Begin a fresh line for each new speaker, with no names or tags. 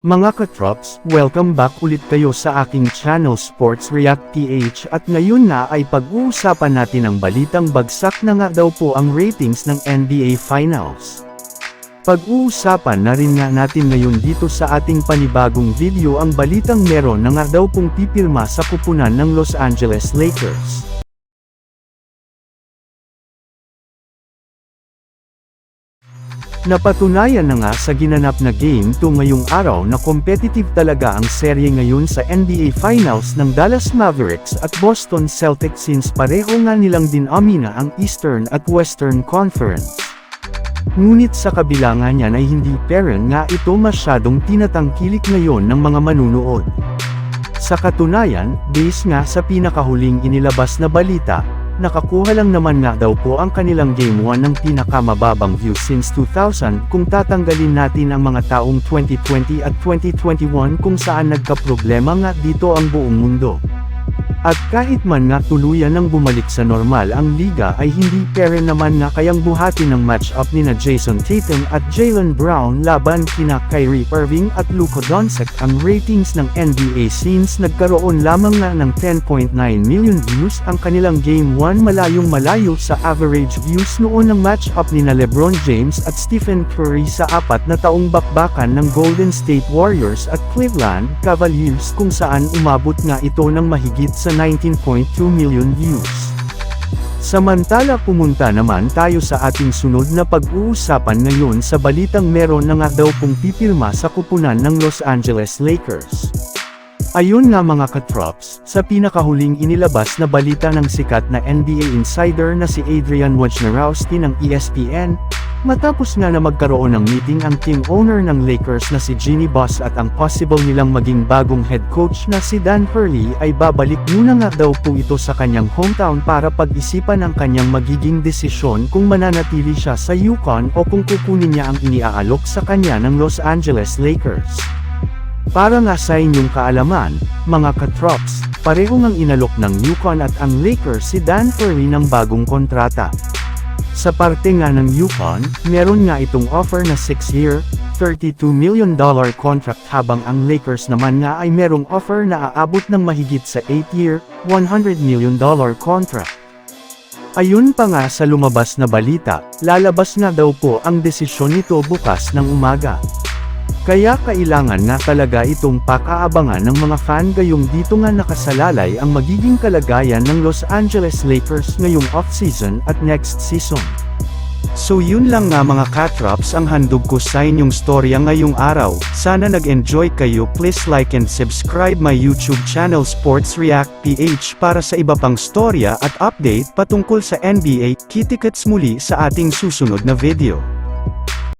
Mga katrops, welcome back ulit kayo sa aking channel Sports React PH at ngayon na ay pag-uusapan natin ang balitang bagsak na nga daw po ang ratings ng NBA Finals. Pag-uusapan na rin nga natin ngayon dito sa ating panibagong video ang balitang meron na nga daw pong pipirma sa kupunan ng Los Angeles Lakers. Napatunayan na nga sa ginanap na Game 2 ngayong araw na competitive talaga ang serye ngayon sa NBA Finals ng Dallas Mavericks at Boston Celtics since pareho nga nilang dinamina ang Eastern at Western Conference. Ngunit sa kabila nga niyan ay hindi peren nga ito masyadong tinatangkilik ngayon ng mga manunood. Sa katunayan, base nga sa pinakahuling inilabas na balita, nakakuha lang naman nga daw po ang kanilang Game 1 ng pinakamababang view since 2000 kung tatanggalin natin ang mga taong 2020 at 2021 kung saan nagkaproblema nga dito ang buong mundo. At kahit man nga tuluyan ng bumalik sa normal ang liga ay hindi pere naman nga kayang buhati ng match-up nina Jason Tatum at Jalen Brown laban kina Kyrie Irving at Luka Doncic. Ang ratings ng NBA since nagkaroon lamang nga ng 10.9 million views ang kanilang Game 1 malayong malayo sa average views noon ng match-up nina LeBron James at Stephen Curry sa apat na taong bakbakan ng Golden State Warriors at Cleveland Cavaliers kung saan umabot nga ito ng mahigit sa 19.2 million views. Samantala pumunta naman tayo sa ating sunod na pag-uusapan ngayon sa balitang meron na nga daw pong pipirma sa kupunan ng Los Angeles Lakers. Ayun nga mga katrops, sa pinakahuling inilabas na balita ng sikat na NBA insider na si Adrian Wojnarowski ng ESPN, matapos nga na magkaroon ng meeting ang team owner ng Lakers na si Ginny Boss at ang possible nilang maging bagong head coach na si Dan Hurley ay babalik muna nga daw po ito sa kanyang hometown para pag-isipan ang kanyang magiging desisyon kung mananatili siya sa Yukon o kung kukunin niya ang iniaalok sa kanya ng Los Angeles Lakers. Para nga sa inyong kaalaman, mga katrops, pareho ngang inalok ng Yukon at ang Lakers si Dan Hurley ng bagong kontrata. Sa parte nga ng Yukon, meron nga itong offer na 6-year, $32 million contract habang ang Lakers naman nga ay merong offer na aabot ng mahigit sa 8-year, $100 million contract. Ayun pa nga sa lumabas na balita, lalabas nga daw po ang desisyon nito bukas ng umaga. Kaya kailangan nga talaga itong pakaabangan ng mga fan gayong dito nga nakasalalay ang magiging kalagayan ng Los Angeles Lakers ngayong off-season at next season. So yun lang nga mga katrops ang handog ko sa inyong storya ngayong araw, sana nag-enjoy kayo please like and subscribe my YouTube channel Sports React PH para sa iba pang storya at update patungkol sa NBA, kitikets muli sa ating susunod na video.